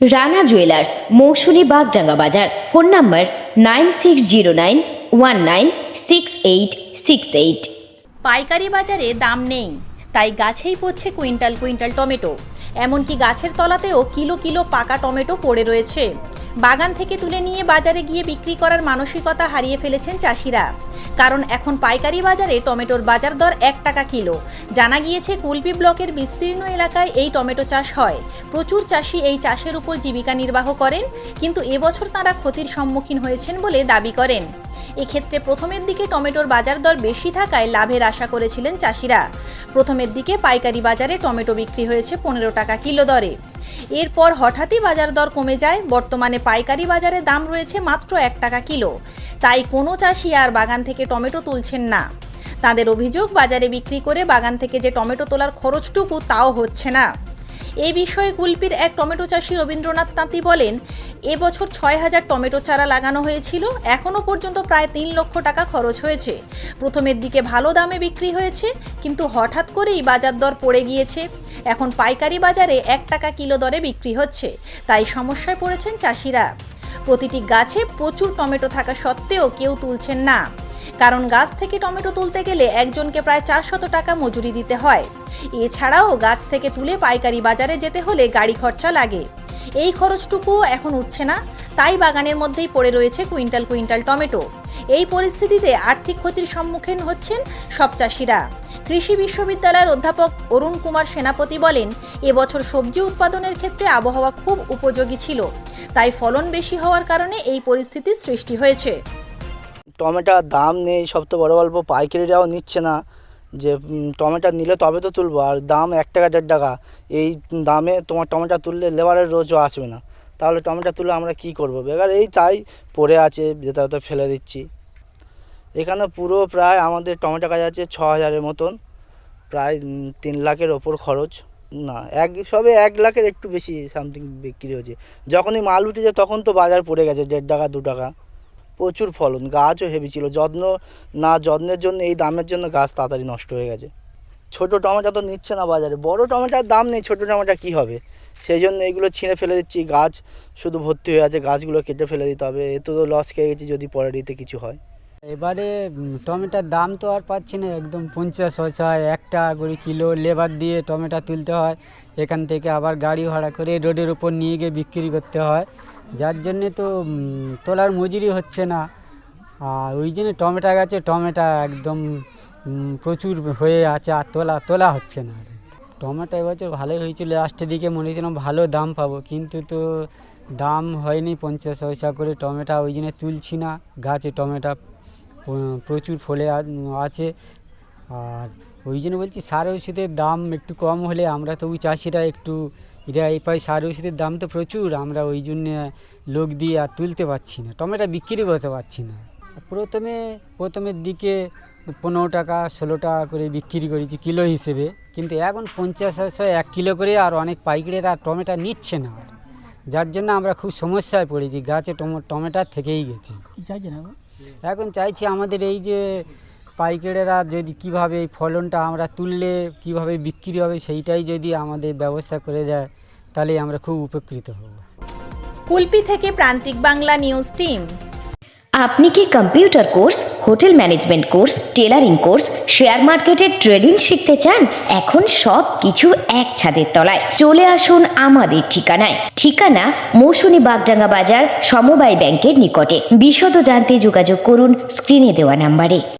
Rana jewellers Mousumi Bagdanga বাজার। Phone number nine six zero nine one nine six eight six eight. পাইকারি বাজারে দাম নেই, তাই গাছেই পড়ছে কুইন্টাল কুইন্টাল টমেটো। এমনকি গাছের তলাতেও কিলো কিলো পাকা টমেটো পড়ে রয়েছে। বাগান থেকে তুলে নিয়ে বাজারে গিয়ে বিক্রি করার মানসিকতা হারিয়ে ফেলেছেন চাষিরা। কারণ এখন পাইকারি বাজারে টমেটোর বাজার দর এক টাকা কিলো। জানা গিয়েছে, কুলপি ব্লকের বিস্তীর্ণ এলাকায় এই টমেটো চাষ হয়। প্রচুর চাষি এই চাষের উপর জীবিকা নির্বাহ করেন, কিন্তু এবছর তাঁরা ক্ষতির সম্মুখীন হয়েছেন বলে দাবি করেন। এক্ষেত্রে প্রথমের দিকে টমেটোর বাজার দর বেশি থাকায় লাভের আশা করেছিলেন চাষিরা। প্রথমের দিকে পাইকারি বাজারে টমেটো বিক্রি হয়েছে পনেরো টাকা কিলো দরে। এরপর হঠাৎই বাজার দর কমে যায়, বর্তমানে পাইকারি বাজারে দাম রয়েছে মাত্র এক টাকা কিলো। তাই কোনো চাষি আর বাগান থেকে টমেটো তুলছেন না। তাদের অভিযোগ, বাজারে বিক্রি করে বাগান থেকে যে টমেটো তোলার খরচটুকু তাও হচ্ছে না। এই বিষয়ে কুলপির এক টমেটো চাষি রবীন্দ্রনাথ তাঁতি বলেন এবছর ছয় হাজার টমেটো চারা লাগানো হয়েছিল এখনও পর্যন্ত প্রায় তিন লক্ষ টাকা খরচ হয়েছে। প্রথমের দিকে ভালো দামে বিক্রি হয়েছে, কিন্তু হঠাৎ করেই বাজার দর পড়ে গিয়েছে। এখন পাইকারি বাজারে এক টাকা কিলো দরে বিক্রি হচ্ছে, তাই সমস্যায় পড়েছেন চাষিরা। প্রতিটি গাছে প্রচুর টমেটো থাকা সত্ত্বেও কেউ তুলছেন না। কারণ গাছ থেকে টমেটো তুলতে গেলে একজনকে প্রায় চারশত টাকা মজুরি দিতে হয়। এছাড়াও গাছ থেকে তুলে পাইকারি বাজারে যেতে হলে গাড়ি খরচা লাগে। এই খরচটুকুও এখন উঠছে না, তাই বাগানের মধ্যেই পড়ে রয়েছে কুইন্টাল কুইন্টাল টমেটো। এই পরিস্থিতিতে আর্থিক ক্ষতির সম্মুখীন হচ্ছেন সব চাষিরা। কৃষি বিশ্ববিদ্যালয়ের অধ্যাপক অরুণ কুমার সেনাপতি বলেন, এবছর সবজি উৎপাদনের ক্ষেত্রে আবহাওয়া খুব উপযোগী ছিল, তাই ফলন বেশি হওয়ার কারণে এই পরিস্থিতির সৃষ্টি হয়েছে। টমেটোর দাম নেই সব তো বড় গল্প পাইকারিরাও নিচ্ছে না। যে টমেটো নিলে তবে তো তুলবো, আর দাম এক টাকা, দেড় টাকা। এই দামে তোমার টমেটো তুললে লেবারের রোজও আসবে না। তাহলে টমেটো তুলে আমরা কি করব? বেকার, এই তাই পড়ে আছে, যেটা হয়তো ফেলে দিচ্ছি। এখানে পুরো প্রায় আমাদের টমেটো গাছ আছে ছ হাজারের মতন। প্রায় তিন লাখের ওপর খরচ। না, এক, সবে এক লাখের একটু বেশি সামথিং বিক্রি হয়েছে। যখনই মাল উঠেছে তখন তো বাজার পড়ে গেছে, দেড় টাকা, দু টাকা। প্রচুর ফলন, গাছও হেভি ছিল। যত্ন না, যত্নের জন্য, এই দামের জন্য গাছ তাড়াতাড়ি নষ্ট হয়ে গেছে। ছোট টমেটো তো নিচ্ছে না বাজারে। বড় টমেটোর দাম নেই, ছোট টমেটো কী হবে? সেই জন্য এগুলো ছিঁড়ে ফেলে দিচ্ছি। গাছ শুধু ভর্তি হয়ে আছে, গাছগুলো কেটে ফেলে দিতে হবে। এ তো লস খেয়ে গেছি, যদি পরে দিতে কিছু হয়। এবারে টমেটোর দাম তো আর পাচ্ছি না, একদম পঞ্চাশ হয় একটা করে কিলো লেবার দিয়ে টমেটো তুলতে হয়। এখান থেকে আবার গাড়ি ভাড়া করে রোডের উপর নিয়ে গিয়ে বিক্রি করতে হয়। যার জন্যে তো তোলার মজুরি হচ্ছে না। আর ওই জন্য টমেটো গাছে টমেটো একদম প্রচুর হয়ে আছে আর তোলা তোলা হচ্ছে না। টমেটো এবছর ভালোই হয়েছিল লাস্টের দিকে মনে হয়েছিল ভালো দাম পাবো, কিন্তু তো দাম হয়নি পঞ্চাশ পয়সা করে টমেটো, ওই জন্য তুলছি না। গাছে টমেটো প্রচুর ফলে আছে। আর ওই জন্য বলছি সার ওষুধের দাম একটু কম হলে আমরা তবু চাষিরা একটু রেহাই পাই সার ওষুধের দাম তো প্রচুর আমরা ওই জন্য লোক দিয়ে আর তুলতে পারছি না। টমেটো বিক্রি করতে পারছি না। প্রথমে প্রথমের দিকে পনেরো টাকা ষোলো টাকা করে বিক্রি করেছি কিলো হিসেবে। কিন্তু এখন পঞ্চাশ এক কিলো করে আর অনেক পাইকারেরা টমেটো নিচ্ছে না। যার জন্য আমরা খুব সমস্যায় পড়েছি গাছে টমো টমেটো থেকেই গেছে। চাইছেন এখন? এখন চাইছি আমাদের এই যে পাইকারেরা যদি কীভাবে এই ফলনটা আমরা তুললে কীভাবে বিক্রি হবে সেইটাই যদি আমাদের ব্যবস্থা করে দেয় তাহলে আমরা খুব উপকৃত হব। কুলপি থেকে প্রান্তিক বাংলা নিউজ টিম। আপনি কি computer course hotel management course tailoring course share মার্কেটের ট্রেডিং শিখতে চান? এখন সব কিছু এক ছাদের তলায়। চলে আসুন আমাদের ঠিকানায়। ঠিকানা মৌসুমী বাগডাঙ্গা বাজার সমবায় ব্যাংকের নিকটে। বিশদ জানতে যোগাযোগ করুন স্ক্রিনে দেওয়া নাম্বারে।